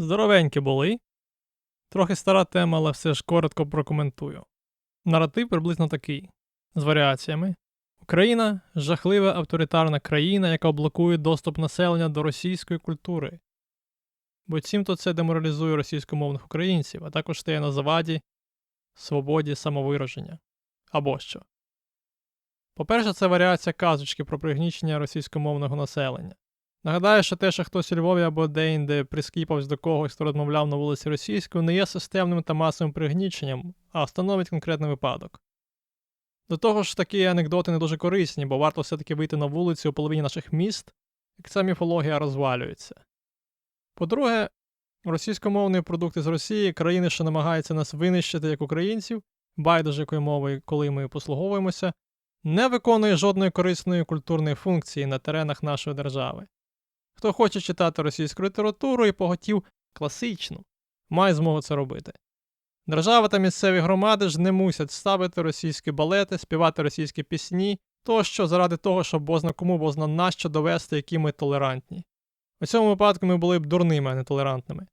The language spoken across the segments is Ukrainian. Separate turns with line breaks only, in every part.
Здоровенькі були. Трохи стара тема, але все ж коротко прокоментую. Наратив приблизно такий: з варіаціями. Україна жахлива авторитарна країна, яка блокує доступ населення до російської культури. Буцімто це деморалізує російськомовних українців, а також стає на заваді свободі самовираження. Або що. По-перше, це варіація казочки про пригнічення російськомовного населення. Нагадаю, що те, що хтось у Львові або деінде прискіпався до когось, хто розмовляв на вулиці російською, не є системним та масовим пригніченням, а становить конкретний випадок. До того ж, такі анекдоти не дуже корисні, бо варто все-таки вийти на вулицю у половині наших міст, як ця міфологія розвалюється. По-друге, російськомовні продукти з Росії, країни, що намагаються нас винищити як українців, байдуже якою мовою, коли ми послуговуємося, не виконує жодної корисної культурної функції на теренах нашої держави. Хто хоче читати російську літературу і поготів класичну, має змогу це робити. Держава та місцеві громади ж не мусять ставити російські балети, співати російські пісні, тощо заради того, щоб бозна кому бозна нащо довести, які ми толерантні. У цьому випадку ми були б дурними, а не толерантними.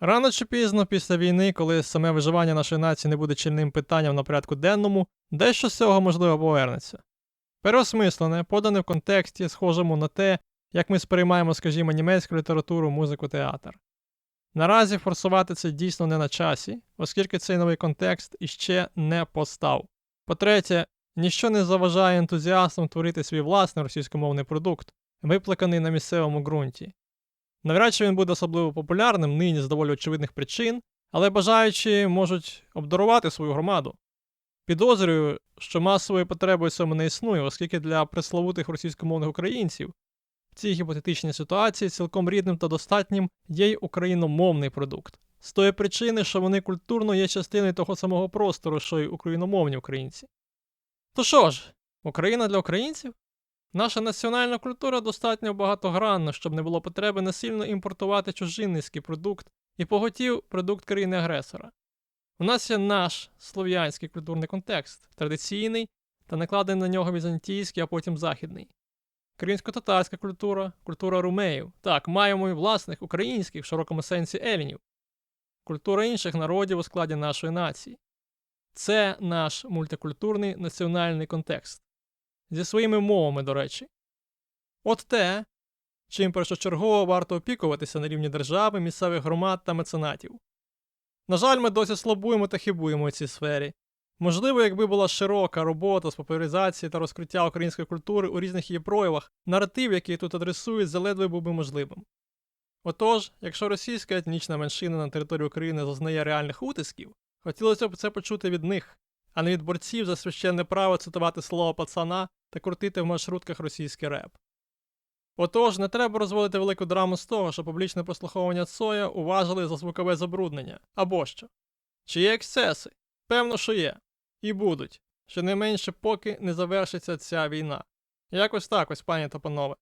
Рано чи пізно після війни, коли саме виживання нашої нації не буде чільним питанням на порядку денному, дещо з цього можливо повернеться. Переосмислене, подане в контексті, схожому на те, як ми сприймаємо, скажімо, німецьку літературу, музику, театр. Наразі форсувати це дійсно не на часі, оскільки цей новий контекст іще не постав. По-третє, ніщо не заважає ентузіастам творити свій власний російськомовний продукт, виплаканий на місцевому ґрунті. Навряд чи він буде особливо популярним нині з доволі очевидних причин, але бажаючі можуть обдарувати свою громаду. Підозрюю, що масової потреби цьому не існує, оскільки для пресловутих російськомовних українців цій гіпотетичній ситуації цілком рідним та достатнім є й україномовний продукт, з тої причини, що вони культурно є частиною того самого простору, що й україномовні українці. То що ж, Україна для українців? Наша національна культура достатньо багатогранна, щоб не було потреби насильно імпортувати чужинницький продукт і поготів продукт країни-агресора. У нас є наш слов'янський культурний контекст, традиційний та накладений на нього візантійський, а потім західний. Кримсько-татарська культура, культура румеїв. Так, маємо і власних українських в широкому сенсі елінів, культура інших народів у складі нашої нації. Це наш мультикультурний національний контекст. Зі своїми мовами, до речі. От те, чим першочергово варто опікуватися на рівні держави, місцевих громад та меценатів. На жаль, ми досі слабуємо та хибуємо у цій сфері. Можливо, якби була широка робота з популяризації та розкриття української культури у різних її проявах, наратив, який тут адресують, заледве був би можливим. Отож, якщо російська етнічна меншина на території України зазнає реальних утисків, хотілося б це почути від них, а не від борців за священне право цитувати слово пацана та крутити в маршрутках російський реп. Отож, не треба розводити велику драму з того, що публічне прослуховування Цоя уважили за звукове забруднення або що. Чи є ексцеси? Певно, що є. І будуть, щонайменше поки не завершиться ця війна. Якось так ось, пані та панове.